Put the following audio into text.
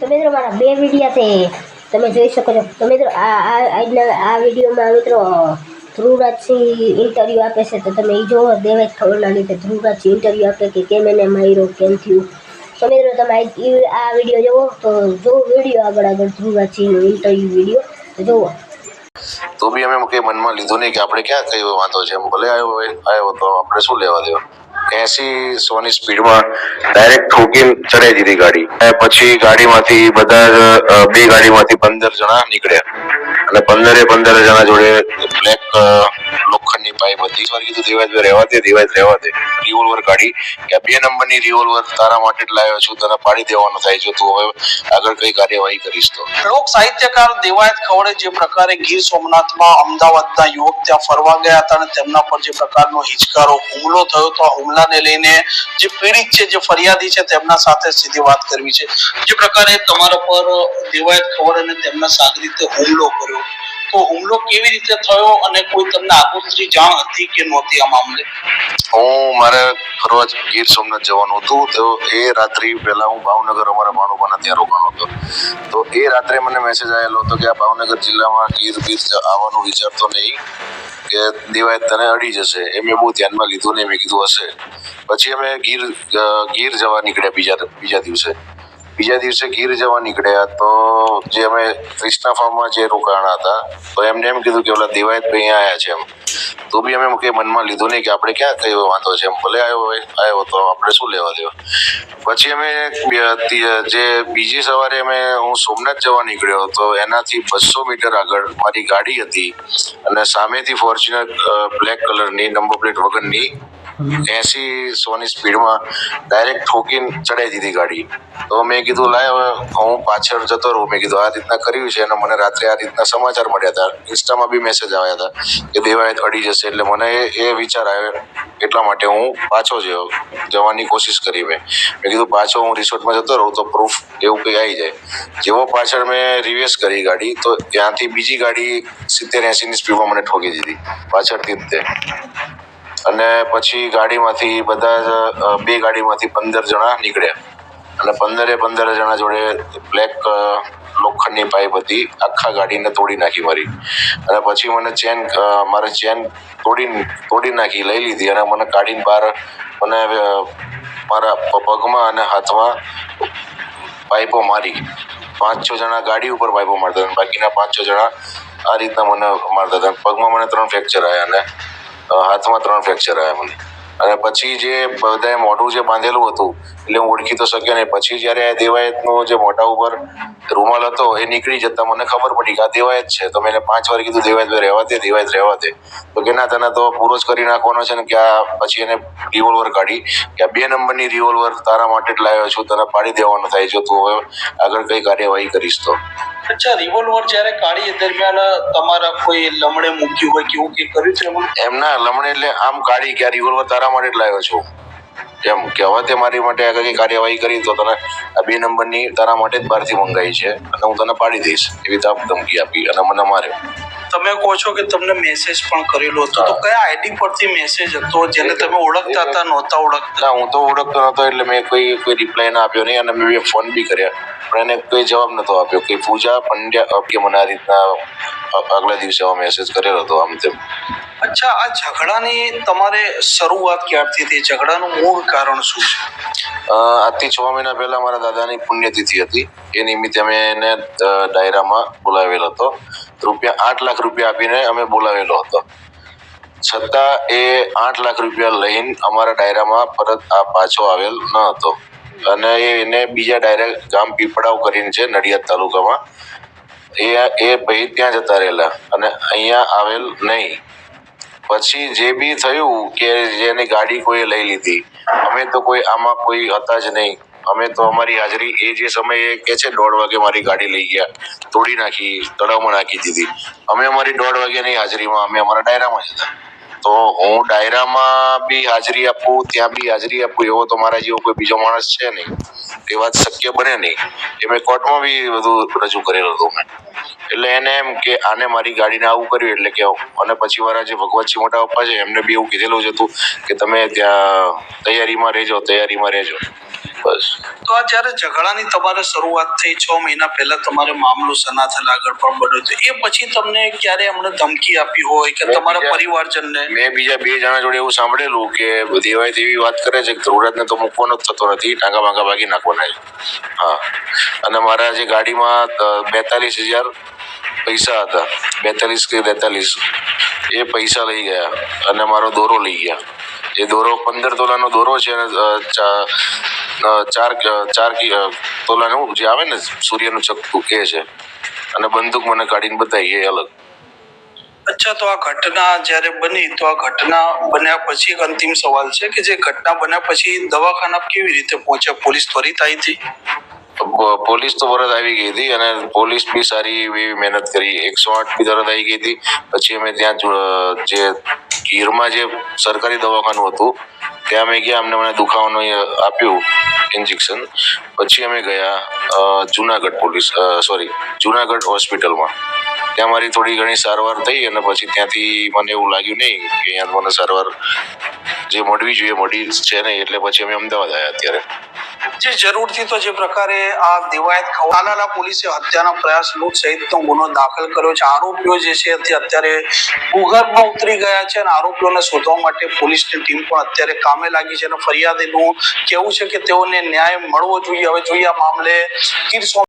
તો મિત્રો, મારા બે વિડીયા છે. તમે જોઈ શકો છો. તો મિત્રો, આ વિડીયોમાં મિત્રો, ધ્રુવરાજસિંહ ઇન્ટરવ્યૂ આપે છે. તો તમે એ જોવો, દેવેશ ખબરના લીધે ધ્રુવરાજસિંહ ઇન્ટરવ્યૂ આપે કે કેમ એને માર્યો, કેમ થયું. તો મિત્રો, તમે આ વીડિયો જોવો. તો જો વીડિયો આગળ આગળ ધ્રુવરાજસિંહનો ઇન્ટરવ્યૂ વીડિયો જોવો. તો બી અમે મનમાં લીધું નહીં કે આપણે ક્યાં કઈ વાંધો છે. ભલે આવ્યો આવ્યો તો આપણે શું લેવા દેવા? એસી સોની સ્પીડમાં ડાયરેક્ટ ઠોકીને ચડાઈ દીધી ગાડી. પછી ગાડીમાંથી બધા બે ગાડીમાંથી પંદર જણા નીકળ્યા. અને પંદરે પંદર જણા જોડે બ્લેક લોખંડની પાઇપ હતી કીધું દેવાજભાઈ રહેવા દે, દેવાજ રહેવા દે. રિવોલ્વર કાઢી, કે બે નંબરની રિવોલ્વર તારા માટે જ લાવ્યો છું, તને પાડી દેવાનો થાય જો તું હવે આગળ કઈ કાર્યવાહી કરીશ તો. લોક સાહિત્યકાર દેવાયત ખવડે જે પ્રકારે ગીર સોમનાથમાં અમદાવાદના યુવક ત્યાં ફરવા ગયા હતા અને તેમના પર જે પ્રકારનો હિચકારો હુમલો થયો તો આ હુમલાને લઈને જે પીડિત છે, જે ફરિયાદી છે, તેમના સાથે સીધી વાત કરવી છે. જે પ્રકારે તમારા પર દેવાયત ખવડ અને તેમના સાગરીતે હુમલો કર્યો. તો હુમલો કેવી રીતે થયો અને કોઈ તમને આગોતરી જાણ હતી કે નહોતી આ મામલે? હું મારે ફરવા ગીર સોમનાથ જવાનું હતું. તો એ રાત્રિ પહેલા હું ભાવનગર અમારા ભાણુભાના ત્યાં રોકાણો હતો. તો એ રાત્રે મને મેસેજ આવેલો હતો કે આ ભાવનગર જિલ્લામાં ગીર જ આવવાનું વિચારતો નહીં, કે દિવાય તને અડી જશે. એ મેં બહુ ધ્યાનમાં લીધું નહીં મેં કીધું હશે. પછી અમે ગીર ગીર જવા નીકળ્યા બીજા બીજા દિવસે. બીજા દિવસે ગીર જવા નીકળ્યા તો જે અમે ક્રિષ્ના ફાર્મમાં જે રોકાણા હતા, તો એમને એમ કીધું કે ઓલા દિવાયતભાઈ અહીંયા આવ્યા છે એમ. તો બી અમે કંઈ મનમાં લીધું નહીં કે આપણે ક્યાં કયો વાંધો છે એમ. ભલે આવ્યો હોય, આવ્યો તો આપણે શું લેવા દેવા. પછી અમે જે બીજી સવારે અમે, હું સોમનાથ જવા નીકળ્યો તો એનાથી બસો મીટર આગળ મારી ગાડી હતી અને સામેથી ફોર્ચ્યુનર બ્લેક કલરની નંબર પ્લેટ વગરની એસી સોની સ્પીડમાં ડાયરેક્ટ ઠોકીને ચડાવી દીધી ગાડી. તો મેં કીધું, લાય હવે હું પાછળ જતો રહું. મેં કીધું, આ રીતના કર્યું છે. અને મને રાત્રે આ રીતના સમાચાર મળ્યા હતા. ઇન્સ્ટામાં બી મેસેજ આવ્યા હતા કે દેવાય અડી જશે. એટલે મને એ વિચાર આવ્યો એટલા માટે હું પાછો જયો જવાની કોશિશ કરી મેં. મેં કીધું, પાછો હું રિસોર્ટમાં જતો રહું તો પ્રૂફ એવું કંઈ આવી જાય. જેવો પાછળ મેં રિવેસ કરી ગાડી, તો ત્યાંથી બીજી ગાડી સિત્તેર એંસીની સ્પીડમાં મને ઠોકી દીધી. પાછળથી જ તે. અને પછી ગાડીમાંથી બધા બે ગાડીમાંથી પંદર જણા નીકળ્યા. અને પંદરે પંદર જણા જોડે બ્લેક લોખંડની પાઇપ હતી. આખા ગાડીને તોડી નાખી મારી. અને પછી મને ચેન મારે ચેન તોડી તોડી નાખી, લઈ લીધી અને મને કાઢીને બહાર, મને મારા પગમાં અને હાથમાં પાઇપો મારી. પાંચ છ જણા ગાડી ઉપર પાઇપો મારતા હતા બાકીના પાંચ છ જણા આ રીતના મને મારતા હતા. પગમાં મને ત્રણ ફ્રેક્ચર આવ્યા અને હાથમાં ત્રણ ફ્રેક્ચર આવ્યા મને. અને પછી જે બધાએ મોઢું જે બાંધેલું હતું, એટલે હું ઓળખી તો શક્યો નહીં. પછી જ્યારે આ દેવાયતનો જે મોઢા ઉપર રૂમાલ હતો, એ નીકળી જતા મને ખબર પડી કે આ દેવાયત છે. તો મેં એને પાંચ વાર કીધું, દેવાયત ભાઈ, રહેવા દે, દેવાયત રહેવા દે. તો કે ના, તને તો પૂરો જ કરી નાખવાનો છે ને, કે આ પછી એને રિવોલ્વર કાઢી, કે આ બે નંબરની રિવોલ્વર તારા માટે જ લાવ્યો છું, તને પાડી દેવાનો થાય છે, તું હવે આગળ કઈ કાર્યવાહી કરીશ તો. અચ્છા રિવોલ્વર જ્યારે કાઢી દરમિયાન તમારા કોઈ લમણે મૂક્યું હોય કેવું કે કર્યું છે એમના લમણે એટલે આમ કાઢી કે આ રિવોલ્વર તારા માટે જ લાવ્યો છું. એમ કે હવે તે મારી માટે આગળ કઈ કાર્યવાહી કરી તો તને આ બે નંબરની તારા માટે જ બહારથી મંગાવી છે અને હું તને પાડી દઈશ એવી તાપ ધમકી આપી અને મને માર્યો. તમે કહો છો કે તમને મેસેજ પણ કરેલો હતો. તો કયા આઈડી પરથી મેસેજ હતો જેને તમે ઓળખતા હતા નહોતા ઓળખતા? હું તો ઓળખતો નહોતો એટલે મેં કોઈ કોઈ રિપ્લાય ના આપ્યો નહીં અને મેં ફોન બી કર્યા. પણ એને કોઈ જવાબ નહોતો આપ્યો કે પૂજા પંડ્યા કે મને આ રીતના આગલા દિવસે આવા મેસેજ કરેલો હતો આમ તેમ. અચ્છા આ ઝઘડાની તમારે શરૂઆત ક્યારથી થઈ? ઝઘડાનું મૂળ કારણ શું છે? આજથી છ મહિના પહેલા મારા દાદાની પુણ્યતિથિ હતી. એ નિમિત્તે અમે એને ડાયરામાં બોલાવેલો હતો. રૂપિયા આઠ લાખ રૂપિયા આપીને અમે બોલાવેલો હતો. છતાં એ આઠ લાખ રૂપિયા લઈને અમારા ડાયરામાં પરત આ પાછો આવેલ ન હતો. અને એને બીજા ડાયરા ગામ પીપળાવ કરીને છે, નડિયાદ તાલુકામાં. એ એ ભાઈ ત્યાં જતા રહેલા અને અહીંયા આવેલ નહીં. પછી જે બી થયું કે જેની ગાડી કોઈએ લઈ લીધી, અમે તો કોઈ આમાં કોઈ હતા જ નહીં. અમે તો અમારી હાજરી એ જે સમયે કે છે દોઢ વાગે મારી ગાડી લઈ ગયા, તોડી નાખી, તળાવમાં નાખી દીધી. અમે અમારી દોઢ વાગ્યાની હાજરીમાં, અમે અમારા ડાયરામાં જ હતા. તો હું ડાયરામાં બી હાજરી આપું, ત્યાં બી હાજરી આપું, એવો તો મારા જેવો કોઈ બીજો માણસ છે નહીં. એ વાત શક્ય બને નહીં. એ મેં કોર્ટમાં બી બધું રજૂ કરેલું હતું મેં. એટલે એને એમ કે આને મારી ગાડીને આવું કર્યું, એટલે કે અને પછી મારા જે ભગવતસિંહ મોટા પપ્પા છે એમને બી એવું કીધેલું જ હતું કે તમે ત્યાં તૈયારીમાં રહેજો તૈયારીમાં રહેજો. બસ. તો આ જ્યારે ઝઘડાની તમારે શરૂઆત થઈ છ મહિના પહેલા તમારે મામલો સનાથલ આગળ પણ બન્યો હતો એ પછી તમને ક્યારે એમણે ધમકી આપી હોય કે તમારા પરિવારજનને? મેં બીજા બે જણા જોડે એવું સાંભળેલું કે દેવાય તેવી વાત કરે છે કે ધ્રુવરાજને તો મૂકવાનો જ થતો નથી ટાંગા ભાંગા ભાગી નાખવાના હા. અને મારા જે ગાડીમાં બેતાલીસ હજાર પૈસા હતા. બેતાલીસ કે તેતાલીસ એ પૈસા લઈ ગયા અને મારો દોરો લઈ ગયા. એ દોરો પંદર તોલાનો દોરો છે અને ચાર ચાર કી- તોલાનું જે આવે ને સૂર્યનું ચક્કુ એ છે. અને બંદૂક મને કાઢીને બતાવી એ અલગ. અચ્છા તો આ ઘટના જ્યારે બની તો આ ઘટના બન્યા પછી એક અંતિમ સવાલ છે કે જે ઘટના બન્યા પછી દવાખાના કેવી રીતે પહોંચ્યા? પોલીસ ત્વરિત આવી હતી? પોલીસ તો તરત આવી ગઈ હતી અને પોલીસ બી સારી એવી મહેનત કરી. એકસો આઠ બી તરત આવી ગઈ હતી. પછી અમે ત્યાં જે ગીરમાં જે સરકારી દવાખાનું હતું ત્યાં અમે ગયા, અમને મને દુખાવાનું આપ્યું ઇન્જેક્શન પછી અમે ગયા જુનાગઢ પોલીસ સોરી જુનાગઢ હોસ્પિટલમાં. ત્યાં મારી થોડી ઘણી સારવાર થઈ અને પછી ત્યાંથી મને એવું લાગ્યું નહીં કે અહીંયા મને સારવાર જે મળવી જોઈએ, મળી છે નહીં, એટલે પછી અમે અમદાવાદ આવ્યા અત્યારે. જે જરૂરથી તો જે પ્રકારે આ દિવાયત તાલાલા પોલીસે હત્યાના પ્રયાસ લૂંટ સહિતનો ગુનો દાખલ કર્યો છે. આરોપીઓ જે છે તે અત્યારે ભૂગર્ભમાં ઉતરી ગયા છે અને આરોપીઓને શોધવા માટે પોલીસની ટીમ પણ અત્યારે કામે લાગી છે અને ફરિયાદીનું કેવું છે કે તેઓને ન્યાય મળવો જોઈએ. હવે જોઈએ આ મામલે ગીર